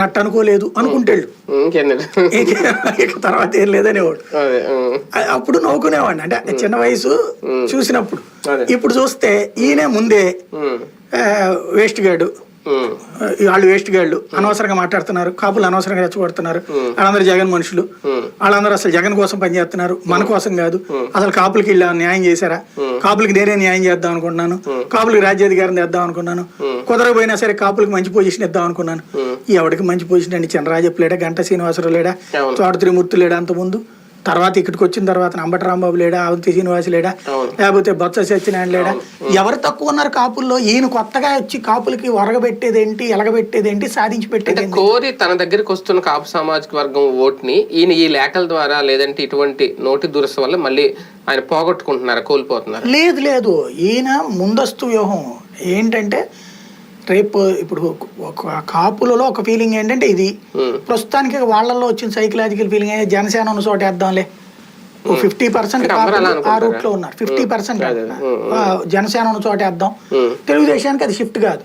అట్ట అనుకోలేదు అనుకుంటాడు ఇక తర్వాత ఏం లేదనేవాడు. అప్పుడు నవ్వుకునేవాడిని. అంటే చిన్న వయసు చూసినప్పుడు. ఇప్పుడు చూస్తే ఈయనే ముందే వేస్ట్ గాడు. వాళ్ళు వేస్ట్ గాళ్ళు అనవసరంగా మాట్లాడుతున్నారు కాపులు అనవసరంగా రెచ్చగొడుతున్నారు వాళ్ళందరూ జగన్ మనుషులు వాళ్ళందరూ అసలు జగన్ కోసం పనిచేస్తున్నారు మన కోసం కాదు. అసలు కాపులకి వీళ్ళు న్యాయం చేశారా? కాపులకి నేనే న్యాయం చేద్దాం అనుకుంటున్నాను. కాపులకి రాజ్యాధికారం తెద్దాం అనుకున్నాను కుదరకపోయినా సరే కాపులకి మంచి పొజిషన్ ఇద్దాం అనుకున్నాను ఎవరికి మంచి పొజిషన్ అండి చంద్రరాజప్ప లేడా గంట శ్రీనివాసరావు లేడా. తోట త్రిమూర్తి లేడా అంత ముందు తర్వాత ఇక్కడికి వచ్చిన తర్వాత అంబటి రాంబాబు లేడా అవంతి శ్రీనివాస్ లేడా. లేకపోతే బొత్స సత్యనారాయణ లేడా? ఎవరు తక్కువ ఉన్నారు కాపుల్లో? ఈయన కొత్తగా వచ్చి కాపులకి ఒరగబెట్టేదేంటి ఎలగబెట్టేదేంటి సాధించి అంటే పెట్టేదేంటి కోరి తన దగ్గరికి వస్తున్న కాపు సామాజిక వర్గం ఓట్ని ఈయన ఈ లేఖల ద్వారా లేదంటే ఇటువంటి నోటి దురస వల్ల మళ్ళీ ఆయన పోగొట్టుకుంటున్నారా కోల్పోతున్నారు? లేదు లేదు. ఈయన ముందస్తు వ్యూహం ఏంటంటే రేపు ఇప్పుడు ఒక కాపులలో ఒక ఫీలింగ్ ఏంటంటే ఇది. ప్రస్తుతానికి వాళ్ళల్లో వచ్చిన సైకలాజికల్ ఫీలింగ్ అయితే జనసేన ఉన్న చోట వేద్దాంలే. ఫిఫ్టీ పర్సెంట్ ఆ? రూట్లో ఉన్నారు. ఫిఫ్టీ పర్సెంట్ జనసేన ఉన్న చోట వేద్దాం. ఉమ్. తెలుగుదేశానికి అది షిఫ్ట్ కాదు.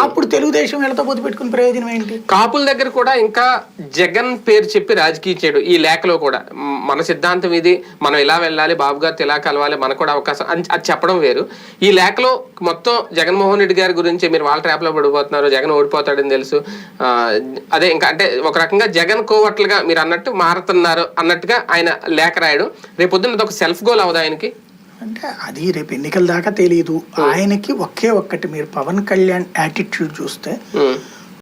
అప్పుడు తెలుగుదేశం వీళ్ళతో పొత్తు పెట్టుకుని ప్రయోజనం ఏంటి? కాపుల దగ్గర కూడా ఇంకా జగన్ పేరు చెప్పి రాజకీయ చేయడు. ఈ లేఖలో కూడా. మన సిద్ధాంతం ఇది. మనం ఇలా వెళ్ళాలి బాబు గారితో ఇలా కలవాలి మనకు కూడా అవకాశం అది చెప్పడం వేరు. ఈ లేఖలో మొత్తం జగన్మోహన్ రెడ్డి గారి గురించి మీరు వాళ్ళ ట్రాప్లో పడిపోతున్నారు జగన్ ఓడిపోతాడని తెలుసు. అదే ఇంకా అంటే ఒక రకంగా జగన్ కోవట్లుగా మీరు అన్నట్టు మారుతున్నారు అన్నట్టుగా ఆయన లేఖ రాయడం. రేపు పొద్దున్న ఒక సెల్ఫ్ గోల్ అవదా ఆయనకి? అంటే అది రేపు ఎన్నికల దాకా తెలియదు ఆయనకి ఒకే ఒక్కటి మీరు పవన్ కళ్యాణ్ యాటిట్యూడ్ చూస్తే